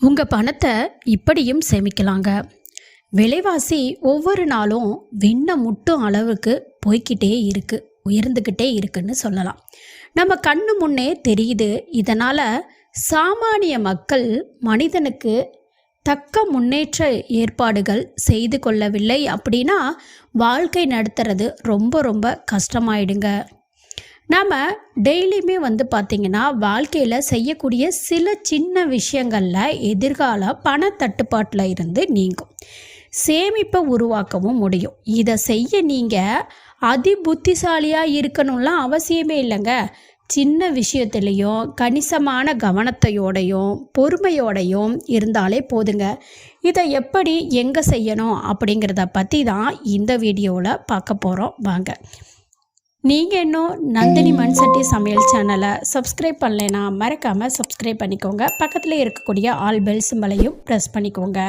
உங்கள் பணத்தை இப்படியும் சேமிக்கலாங்க. விலைவாசி ஒவ்வொரு நாளும் விண்ண முட்டும் அளவுக்கு போய்க்கிட்டே இருக்கு. உயர்ந்துக்கிட்டே இருக்குன்னு சொல்லலாம். நம்ம கண்ணு முன்னே தெரியுது. இதனால் சாமானிய மக்கள் மனிதனுக்கு தக்க முன்னேற்ற ஏற்பாடுகள் செய்து கொள்ளவில்லை அப்படின்னா வாழ்க்கை நடத்துறது ரொம்ப ரொம்ப கஷ்டமாயிடுங்க. நாம் டெய்லியுமே வந்து பார்த்திங்கன்னா வாழ்க்கையில் செய்யக்கூடிய சில சின்ன விஷயங்களில் எதிர்கால பண தட்டுப்பாட்டில் இருந்து நீங்கும். சேமிப்பை உருவாக்கவும் முடியும். இதை செய்ய நீங்கள் அதி புத்திசாலியாக இருக்கணும்லாம் அவசியமே இல்லைங்க. சின்ன விஷயத்துலேயும் கணிசமான கவனத்தையோடையும் பொறுமையோடையும் இருந்தாலே போதுங்க. இதை எப்படி எங்கே செய்யணும் அப்படிங்கிறத பற்றி தான் இந்த வீடியோவில் பார்க்க போகிறோம் வாங்க. நீங்கள் இன்னும் நந்தினி மண்சட்டி சமையல் சேனலை சப்ஸ்கிரைப் பண்ணலைன்னா மறக்காமல் சப்ஸ்கிரைப் பண்ணிக்கோங்க. பக்கத்தில் இருக்கக்கூடிய ஆல் பெல் சிம்பலையும் ப்ரெஸ் பண்ணிக்கோங்க.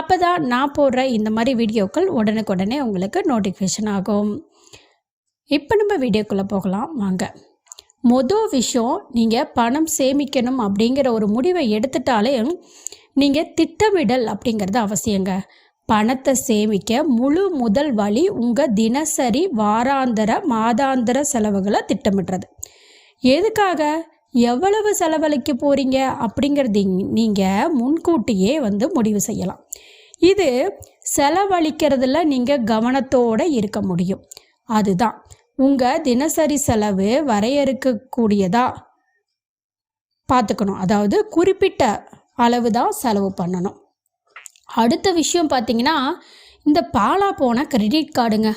அப்போ தான் நான் போடுற இந்த மாதிரி வீடியோக்கள் உடனுக்குடனே உங்களுக்கு நோட்டிஃபிகேஷன் ஆகும். இப்போ நம்ம வீடியோக்குள்ளே போகலாம். வாங்க. மொதல் விஷயம் நீங்கள் பணம் சேமிக்கணும் அப்படிங்கிற ஒரு முடிவை எடுத்துட்டாலே நீங்கள் திட்டமிடல் அப்படிங்கிறது அவசியங்க. பணத்தை சேமிக்க முழு முதல் வழி உங்கள் தினசரி வாராந்திர மாதாந்திர செலவுகளை திட்டமிடுறது. எதுக்காக? எவ்வளவு செலவழிக்க போகிறீங்க அப்படிங்கிறது நீங்கள் முன்கூட்டியே வந்து முடிவு செய்யலாம். இது செலவழிக்கிறதுல நீங்கள் கவனத்தோடு இருக்க முடியும். அதுதான். உங்கள் தினசரி செலவு வரையறுக்கக்கூடியதா? பார்த்துக்கணும். அதாவது குறிப்பிட்ட அளவு தான் செலவு பண்ணணும். அடுத்த விஷயம் பார்த்தீங்கன்னா இந்த பாலா போன கிரெடிட் கார்டுங்க.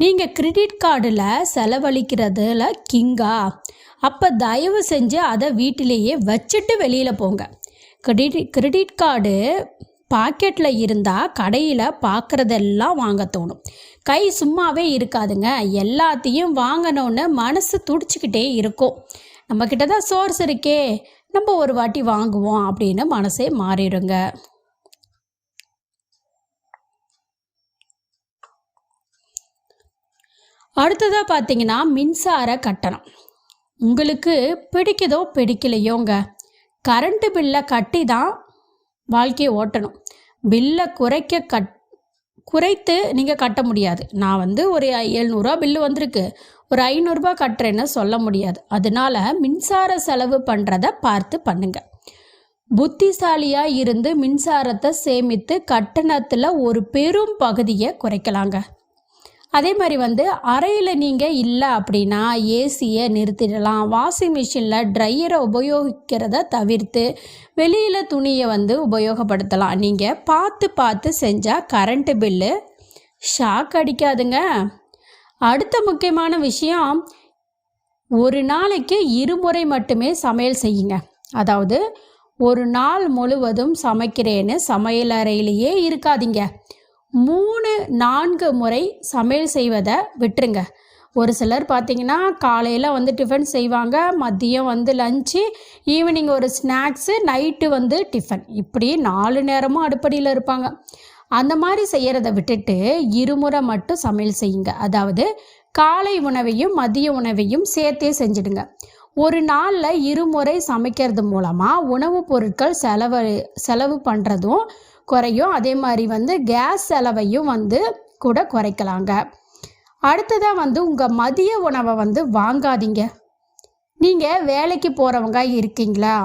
நீங்கள் கிரெடிட் கார்டில் செலவழிக்கிறதுல கிங்கா. அப்போ தயவு செஞ்சு அதை வீட்டிலேயே வச்சுட்டு வெளியில் போங்க. கிரெடிட் கிரெடிட் கார்டு பாக்கெட்டில் இருந்தால் கடையில் பார்க்குறதெல்லாம் வாங்க தோணும். கை சும்மாவே இருக்காதுங்க. எல்லாத்தையும் வாங்கணுன்னு மனசு துடிச்சிக்கிட்டே இருக்கும். நம்மக்கிட்ட தான் சோர்ஸ் இருக்கே. நம்ம ஒரு வாட்டி வாங்குவோம் அப்படின்னு மனசே மாறிடுங்க. அடுத்ததாக பார்த்தீங்கன்னா மின்சார கட்டணம். உங்களுக்கு பிடிக்குதோ பிடிக்கலையோங்க. கரண்ட்டு பில்லை கட்டி தான் வாழ்க்கையை ஓட்டணும். பில்லை குறைக்க கட் குறைத்து நீங்கள் கட்ட முடியாது. நான் வந்து ஒரு எழுநூறுவா பில்லு வந்திருக்கு. ஒரு ஐநூறுரூபா கட்டுறேன்னு சொல்ல முடியாது. அதனால மின்சார செலவு பண்ணுறத பார்த்து பண்ணுங்கள் புத்திசாலியாக இருந்து மின்சாரத்தை சேமித்து கட்டணத்தில் ஒரு பெரும் பகுதியை குறைக்கலாங்க. அதே மாதிரி வந்து அறையில் நீங்கள் இல்லை அப்படின்னா ஏசியை நிறுத்திடலாம். வாஷிங் மிஷினில் ட்ரையரை உபயோகிக்கிறத தவிர்த்து வெளியில் துணியை வந்து உபயோகப்படுத்தலாம். நீங்கள் பார்த்து பார்த்து செஞ்சால் கரண்ட்டு பில்லு ஷாக் அடிக்காதுங்க. அடுத்த முக்கியமான விஷயம் ஒரு நாளைக்கு இருமுறை மட்டுமே சமையல் செய்யுங்க. அதாவது ஒரு நாள் முழுவதும் சமைக்கிறேன்னு சமையல் அறையிலேயே இருக்காதீங்க. மூணு நான்கு முறை சமையல் செய்வதை விட்டுருங்க. ஒரு சிலர் பார்த்தீங்கன்னா காலையில் வந்து டிஃபன் செய்வாங்க மதியம் வந்து லஞ்சு ஈவினிங் ஒரு ஸ்நாக்ஸு நைட்டு வந்து டிஃபன் இப்படி நாலு நேரமும் அடுப்படியில் இருப்பாங்க. அந்த மாதிரி செய்கிறத விட்டுட்டு இருமுறை மட்டும் சமையல் செய்யுங்க. அதாவது காலை உணவையும் மதிய உணவையும் சேர்த்தே செஞ்சிடுங்க. ஒரு நாளில் இருமுறை சமைக்கிறது மூலமாக உணவுப் பொருட்கள் செலவு செலவு பண்ணுறதும் குறையும். அதே மாதிரி வந்து கேஸ் செலவையும் வந்து கூட குறைக்கலாங்க. அடுத்ததாக வந்து உங்கள் மதிய உணவை வந்து வாங்காதீங்க. நீங்கள் வேலைக்கு போகிறவங்க இருக்கீங்களா?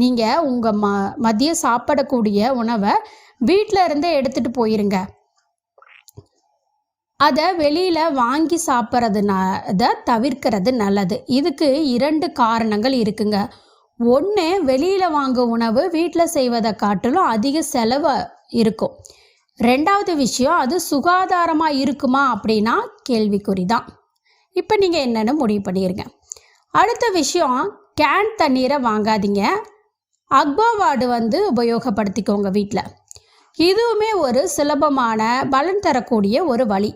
நீங்கள் உங்கள் ம மதியம் சாப்பிடக்கூடிய உணவை வீட்டில் இருந்தே எடுத்துகிட்டு போயிருங்க. அதை வெளியில் வாங்கி சாப்பிட்றதுனால தவிர்க்கிறது நல்லது. இதுக்கு இரண்டு காரணங்கள் இருக்குங்க. ஒன்று வெளியில் வாங்க உணவு வீட்டில் செய்வதை காட்டிலும் அதிக செலவு இருக்கும். ரெண்டாவது விஷயம் அது சுகாதாரமாக இருக்குமா அப்படின்னா கேள்விக்குறி தான் இப்போ நீங்கள் என்னென்னு முடிவு பண்ணிடுங்க அடுத்த விஷயம் கேன் தண்ணீரை வாங்காதீங்க. அக்வாவார்டு வந்து உபயோகப்படுத்திக்கோங்க வீட்டில் இதுவுமே ஒரு சுலபமான பலன் தரக்கூடிய ஒரு வழி.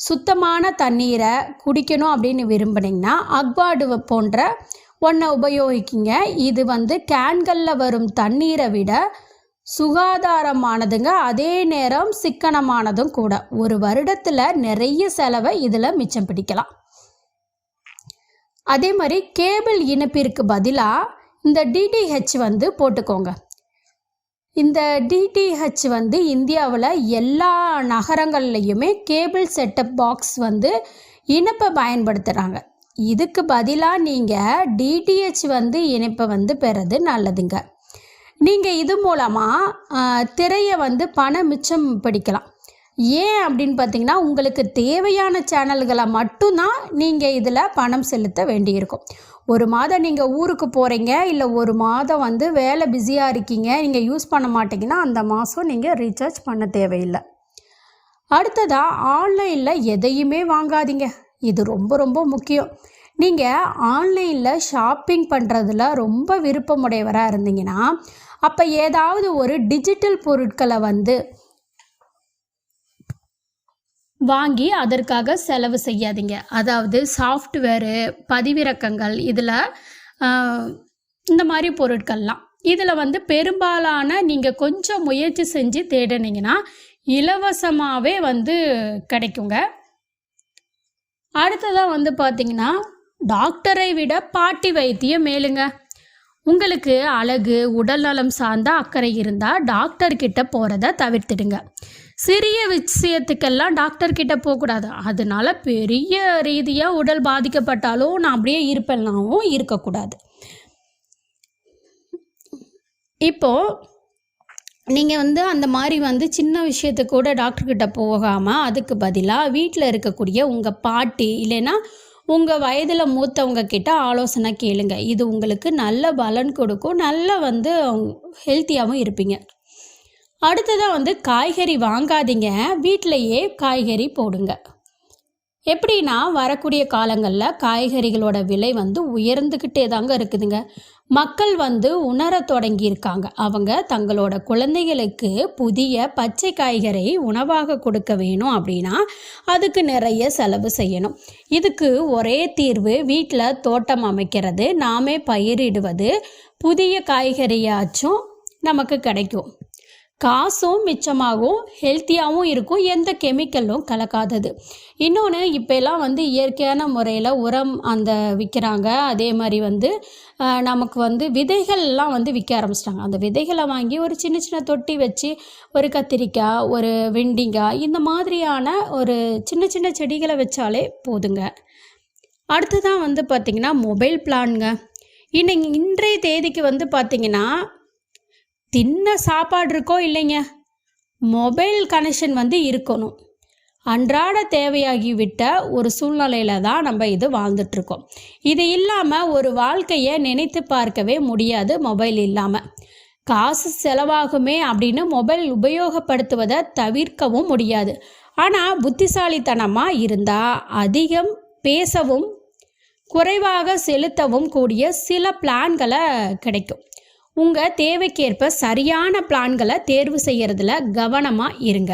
சுத்தமான தண்ணீரை குடிக்கணும் அப்படின்னு விரும்புனீங்கன்னா அக்வார்டு போன்ற ஒன்றை உபயோகிக்கிங்க. இது வந்து கேன்களில் வரும் தண்ணீரை விட சுகாதாரமானதுங்க. அதே நேரம் சிக்கனமானதும் கூட. ஒரு வருடத்தில் நிறைய செலவை இதில் மிச்சம் பிடிக்கலாம். அதே மாதிரி கேபிள் இணைப்பிற்கு பதிலாக இந்த டிடிஹெச் வந்து போட்டுக்கோங்க. இந்த டிடிஹெச் வந்து இந்தியாவில் எல்லா நகரங்கள்லையுமே கேபிள் செட்டப் பாக்ஸ் வந்து இணைப்பை பயன்படுத்துகிறாங்க இதுக்கு பதிலாக நீங்கள் டிடிஹெச் வந்து இணைப்பை வந்து பெறது நல்லதுங்க. நீங்கள் இது மூலமாக திரையை வந்து பணம் மிச்சம் பிடிக்கலாம். ஏன் அப்படின்னு பார்த்தீங்கன்னா உங்களுக்கு தேவையான சேனல்களை மட்டும்தான் நீங்கள் இதில் பணம் செலுத்த வேண்டியிருக்கும். ஒரு மாதம் நீங்கள் ஊருக்கு போகிறீங்க இல்லை ஒரு மாதம் வந்து வேலை பிஸியாக இருக்கீங்க நீங்கள் யூஸ் பண்ண மாட்டீங்கன்னா அந்த மாதம் நீங்கள் ரீசார்ஜ் பண்ண தேவையில்லை. அடுத்ததாக ஆன்லைனில் எதையுமே வாங்காதீங்க. இது ரொம்ப ரொம்ப முக்கியம். நீங்கள் ஆன்லைனில் ஷாப்பிங் பண்ணுறதுல ரொம்ப விருப்பமுடையவராக இருந்தீங்கன்னா அப்போ ஏதாவது ஒரு டிஜிட்டல் பொருட்களை வந்து வாங்கி அதற்காக செலவு செய்யாதீங்க. அதாவது சாஃப்ட்வேரு பதிவிறக்கங்கள் இதில் இந்த மாதிரி பொருட்கள்லாம். இதில் வந்து பெரும்பாலான நீங்கள் கொஞ்சம் முயற்சி செஞ்சு தேடினீங்கன்னா இலவசமாகவே வந்து கிடைக்குங்க. அடுத்ததாக வந்து பார்த்தீங்கன்னா டாக்டரை விட பாட்டி வைத்தியம் மேலுங்க. உங்களுக்கு அழகு உடல்நலம் சார்ந்த அக்கறை இருந்தால் டாக்டர்கிட்ட போகிறத தவிர்த்துடுங்க. சிறிய விஷயத்துக்கெல்லாம் டாக்டர்கிட்ட போகக்கூடாது. அதனால பெரிய ரீதியாக உடல் பாதிக்கப்பட்டாலும் நான் அப்படியே இருப்பேன்னாவும் இருக்கக்கூடாது. இப்போது நீங்கள் வந்து அந்த மாதிரி வந்து சின்ன விஷயத்துக்கு கூட டாக்டர்கிட்ட போகாமல் அதுக்கு பதிலாக வீட்டில் இருக்கக்கூடிய உங்கள் பாட்டி இல்லைன்னா உங்கள் வயதில் மூத்தவங்க கிட்ட ஆலோசனை கேளுங்க. இது உங்களுக்கு நல்ல பலன் கொடுக்கும். நல்ல வந்து ஹெல்த்தியாகவும் இருப்பீங்க. அடுத்ததாக வந்து காய்கறி வாங்காதீங்க. வீட்டிலையே காய்கறி போடுங்க. எப்படின்னா வரக்கூடிய காலங்களில் காய்கறிகளோட விலை வந்து உயர்ந்துக்கிட்டே தாங்க இருக்குதுங்க. மக்கள் வந்து உணர தொடங்கியிருக்காங்க. அவங்க தங்களோட குழந்தைகளுக்கு புதிய பச்சை காய்கறி உணவாக கொடுக்க வேணும் அப்படின்னா அதுக்கு நிறைய செலவு செய்யணும். இதுக்கு ஒரே தீர்வு வீட்டில் தோட்டம் அமைக்கிறது. நாமே பயிரிடுவது புதிய காய்கறியாச்சும் நமக்கு கிடைக்கும். காசும் மிச்சமாகவும் ஹெல்த்தியாகவும் இருக்கும் எந்த கெமிக்கலும் கலக்காதது. இன்னொன்று இப்போலாம் வந்து இயற்கையான முறையில் உரம் அந்த விற்கிறாங்க அதே மாதிரி வந்து நமக்கு வந்து விதைகள்லாம் வந்து விற்க ஆரம்பிச்சிட்டாங்க. அந்த விதைகளை வாங்கி ஒரு சின்ன சின்ன தொட்டி வச்சு ஒரு கத்திரிக்காய் ஒரு வெண்டிங்காய் இந்த மாதிரியான ஒரு சின்ன சின்ன செடிகளை வச்சாலே போதுங்க. அடுத்ததான் வந்து பார்த்திங்கன்னா மொபைல் பிளான்ங்க இன்னைக்கு இன்றைய தேதிக்கு வந்து பார்த்திங்கன்னா தின்ன சாப்பாடு இருக்கோ இல்லைங்க? மொபைல் கனெக்ஷன் வந்து இருக்கணும். அன்றாட தேவையாகிவிட்ட ஒரு சூழ்நிலையில தான் நம்ம இது வாழ்ந்துட்டுருக்கோம் இது இல்லாமல் ஒரு வாழ்க்கையை நினைத்து பார்க்கவே முடியாது மொபைல் இல்லாமல் காசு செலவாகுமே அப்படின்னு மொபைல் உபயோகப்படுத்துவதை தவிர்க்கவும் முடியாது. ஆனால் புத்திசாலித்தனமாக இருந்தால் அதிகம் பேசவும் குறைவாக செலுத்தவும் கூடிய சில பிளான்களை கிடைக்கும். உங்கள் தேவைக்கேற்ப சரியான பிளான்களை தேர்வு செய்கிறதுல கவனமாக இருங்க.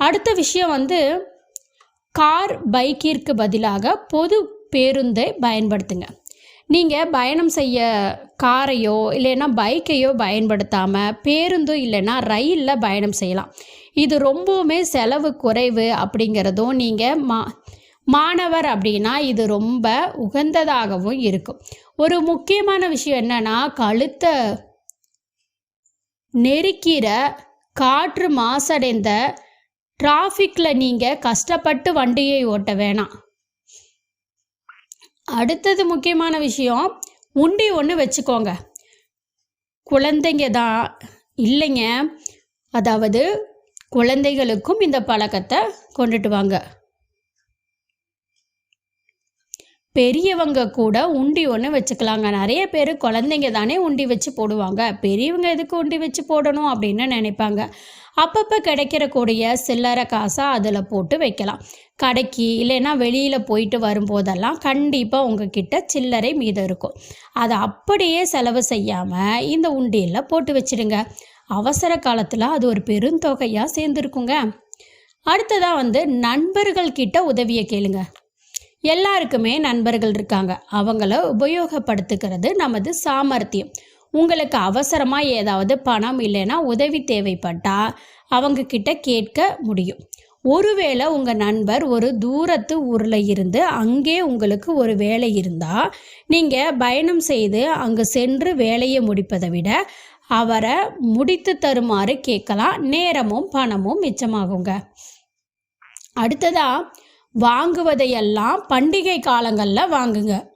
அடுத்த விஷயம் வந்து கார் பைக்கிற்கு பதிலாக பொது பேருந்தை பயன்படுத்துங்க. நீங்கள் பயணம் செய்ய காரையோ இல்லைன்னா பைக்கையோ பயன்படுத்தாமல் பேருந்தோ இல்லைன்னா ரயிலில் பயணம் செய்யலாம். இது ரொம்பவுமே செலவு குறைவு அப்படிங்கிறதும் நீங்கள் மா மாணவர் அப்படின்னா இது ரொம்ப உகந்ததாகவும் இருக்கும். ஒரு முக்கியமான விஷயம் என்னன்னா கழுத்தை நெருக்கிற காற்று மாசடைந்த டிராஃபிக்கில் நீங்கள் கஷ்டப்பட்டு வண்டியை ஓட்ட வேணாம். அடுத்தது முக்கியமான விஷயம் உண்டி ஒன்று வச்சுக்கோங்க. குழந்தைங்க தான் இல்லைங்க. அதாவது குழந்தைகளுக்கும் இந்த பழக்கத்தை கொண்டுட்டு வாங்க. பெரியவங்க கூட உண்டி ஒன்று வச்சுக்கலாங்க. நிறைய பேர் குழந்தைங்க தானே உண்டி வச்சு போடுவாங்க. பெரியவங்க எதுக்கு உண்டி வச்சு போடணும் அப்படின்னு நினைப்பாங்க. அப்பப்போ கிடைக்கிறக்கூடிய சில்லறை காசை அதில் போட்டு வைக்கலாம். கடைக்கு இல்லைன்னா வெளியில் போயிட்டு வரும்போதெல்லாம் கண்டிப்பாக உங்ககிட்ட சில்லறை மீதம் இருக்கும். அதை அப்படியே செலவு செய்யாமல் இந்த உண்டியில் போட்டு வச்சிடுங்க. அவசர காலத்தில் அது ஒரு பெருந்தொகையாக சேர்ந்துருக்குங்க. அடுத்ததாக வந்து நண்பர்கள்கிட்ட உதவியை கேளுங்க. எல்லாருக்குமே நண்பர்கள் இருக்காங்க. அவங்கள உபயோகப்படுத்துக்கிறது நமது சாமர்த்தியம். உங்களுக்கு அவசரமாக ஏதாவது பணம் இல்லைன்னா உதவி தேவைப்பட்டால் அவங்க கிட்ட கேட்க முடியும். ஒருவேளை உங்கள் நண்பர் ஒரு தூரத்து ஊரில் இருந்து அங்கே உங்களுக்கு ஒரு வேலை இருந்தால் நீங்கள் பயணம் செய்து அங்கு சென்று வேலையை முடிப்பதை விட அவரை முடித்து தருமாறு கேட்கலாம். நேரமும் பணமும் மிச்சமாகுங்க. அடுத்ததாக வாங்குவதையெல்லாம் பண்டிகை காலங்களில் வாங்குங்க.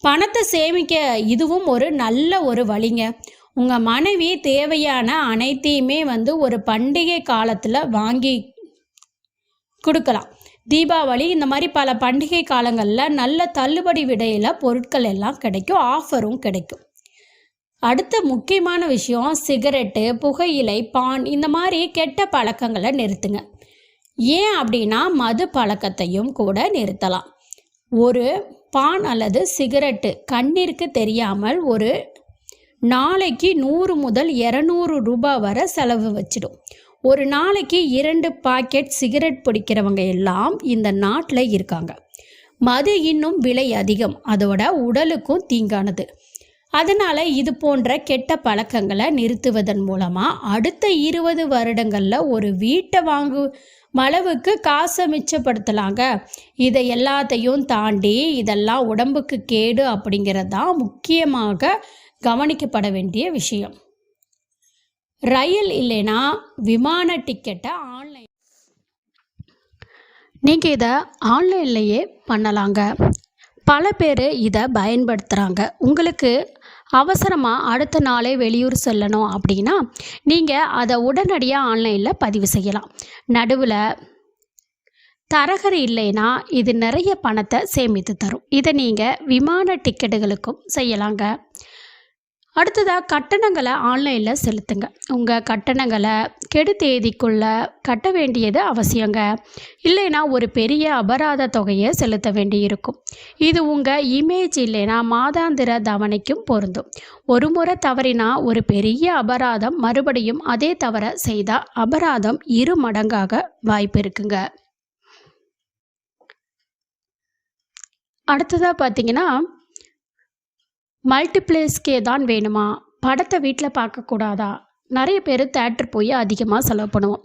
பணத்தை சேமிக்க இதுவும் ஒரு நல்ல ஒரு வழிங்க. உங்கள் மனைவி தேவையான அனைத்தையுமே வந்து ஒரு பண்டிகை காலத்தில் வாங்கி கொடுக்கலாம். தீபாவளி இந்த மாதிரி பல பண்டிகை காலங்களில் நல்ல தள்ளுபடி விடையில் பொருட்கள் எல்லாம் கிடைக்கும் ஆஃபரும் கிடைக்கும். அடுத்த முக்கியமான விஷயம் சிகரெட்டு புகையிலை பான் இந்த மாதிரி கெட்ட பழக்கங்களை நிறுத்துங்க. ஏன் அப்படின்னா மது பழக்கத்தையும் கூட நிறுத்தலாம். ஒரு பான் அல்லது சிகரெட்டு கண்ணிற்கு தெரியாமல் ஒரு நாளைக்கு நூறு முதல் இரநூறு ரூபாய் வரை செலவு வச்சிடும். ஒரு நாளைக்கு இரண்டு பாக்கெட் சிகரெட் பிடிக்கிறவங்க எல்லாம் இந்த நாட்டில் இருக்காங்க. மது இன்னும் விலை அதிகம். அதோட உடலுக்கும் தீங்கானது. அதனால் இது போன்ற கெட்ட பழக்கங்களை நிறுத்துவதன் மூலமாக அடுத்த இருபது வருடங்களில் ஒரு வீட்டை வாங்கு அளவுக்கு காசை மிச்சப்படுத்தலாங்க இதை எல்லாத்தையும் தாண்டி இதெல்லாம் உடம்புக்கு கேடு அப்படிங்கிறது தான் முக்கியமாக கவனிக்கப்பட வேண்டிய விஷயம். ரயில் இல்லைன்னா விமான டிக்கெட்டை ஆன்லைன் நீங்கள் இதை ஆன்லைன்லேயே பண்ணலாங்க. பல பேர் இதை பயன்படுத்துகிறாங்க உங்களுக்கு அவசரமாக அடுத்த நாளே வெளியூர் செல்லணும் அப்படின்னா நீங்கள் அதை உடனடியாக ஆன்லைனில் பதிவு செய்யலாம். நடுவில் தரகர் இல்லைன்னா இது நிறைய பணத்தை சேமித்து தரும். இதை நீங்கள் விமான டிக்கெட்டுகளுக்கும் செய்யலாங்க. அடுத்ததாக கட்டணங்களை ஆன்லைனில் செலுத்துங்க. உங்கள் கட்டணங்களை கெடு தேதிக்குள்ளே கட்ட வேண்டியது அவசியங்க. இல்லைன்னா ஒரு பெரிய அபராத தொகையை செலுத்த வேண்டியிருக்கும். இது உங்கள் இமேஜ் இல்லைன்னா மாதாந்திர தவணைக்கும் பொருந்தும். ஒரு முறை தவறினா ஒரு பெரிய அபராதம் மறுபடியும் அதே தவற செய்தால் அபராதம் இரு மடங்காக வாய்ப்பு இருக்குங்க. அடுத்ததாக பார்த்தீங்கன்னா மல்டிப்ளேஸ்க்கே தான் வேணுமா? படத்தை வீட்டில் பார்க்கக்கூடாதா நிறைய பேர் தேட்டர் போய் அதிகமாக செலவு பண்ணுவோம்.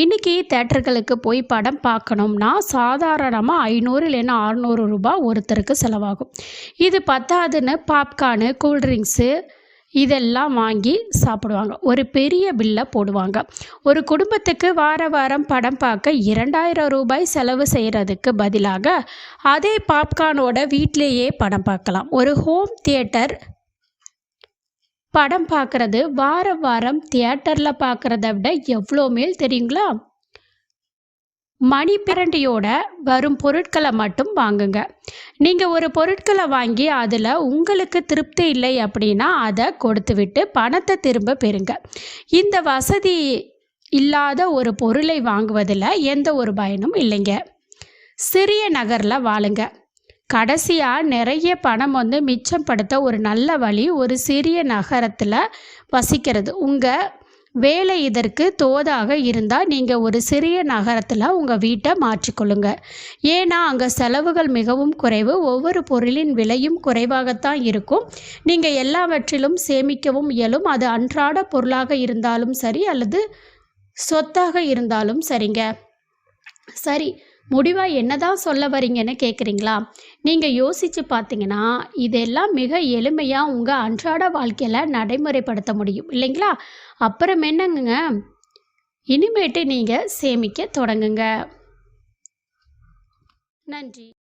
இன்றைக்கி தேட்டர்களுக்கு போய் படம் பார்க்கணும்னா சாதாரணமாக ஐநூறு இல்லைன்னா அறநூறு ரூபாய் ஒருத்தருக்கு செலவாகும். இது பத்தாதுன்னு பாப்கார்னு கூல்ட்ரிங்க்ஸு இதெல்லாம் வாங்கி சாப்பிடுவாங்க. ஒரு பெரிய பில்லை போடுவாங்க. ஒரு குடும்பத்துக்கு வார வாரம் படம் பார்க்க இரண்டாயிரம் ரூபாய் செலவு செய்கிறதுக்கு பதிலாக அதே பாப்கார்னோட வீட்டிலேயே படம் பார்க்கலாம். ஒரு ஹோம் தியேட்டர் படம் பார்க்குறது வார வாரம் தியேட்டரில் பார்க்குறத விட எவ்வளோ மேல் தெரியுங்களா? மணி பிரண்டியோட வரும் பொருட்களை மட்டும் வாங்குங்க. நீங்கள் ஒரு பொருட்களை வாங்கி அதில் உங்களுக்கு திருப்தி இல்லை அப்படின்னா அதை கொடுத்து விட்டு பணத்தை திரும்ப பெறுங்க. இந்த வசதி இல்லாத ஒரு பொருளை வாங்குவதில் எந்த ஒரு பயனும் இல்லைங்க. சிறிய நகரில் வாழுங்க. கடைசியாக நிறைய பணம் வந்து மிச்சப்படுத்த ஒரு நல்ல வழி ஒரு சிறிய நகரத்தில் வசிக்கிறது. உங்கள் வேலை இதற்கு தோதாக இருந்தால் நீங்கள் ஒரு சிறிய நகரத்தில் உங்கள் வீட்டை மாற்றிக்கொள்ளுங்க. ஏன்னா அங்கே செலவுகள் மிகவும் குறைவு. ஒவ்வொரு பொருளின் விலையும் குறைவாகத்தான் இருக்கும். நீங்கள் எல்லாவற்றிலும் சேமிக்கவும் இயலும். அது அன்றாட பொருளாக இருந்தாலும் சரி அல்லது சொத்தாக இருந்தாலும் சரிங்க. சரி முடிவாக என்னதான் சொல்ல வரீங்கன்னு கேட்குறீங்களா நீங்கள் யோசித்து பார்த்தீங்கன்னா இதெல்லாம் மிக எளிமையாக உங்கள் அன்றாட வாழ்க்கையில் நடைமுறைப்படுத்த முடியும். இல்லைங்களா? அப்புறம் என்னங்க? இனிமேட்டு நீங்கள் சேமிக்க தொடங்குங்க. நன்றி.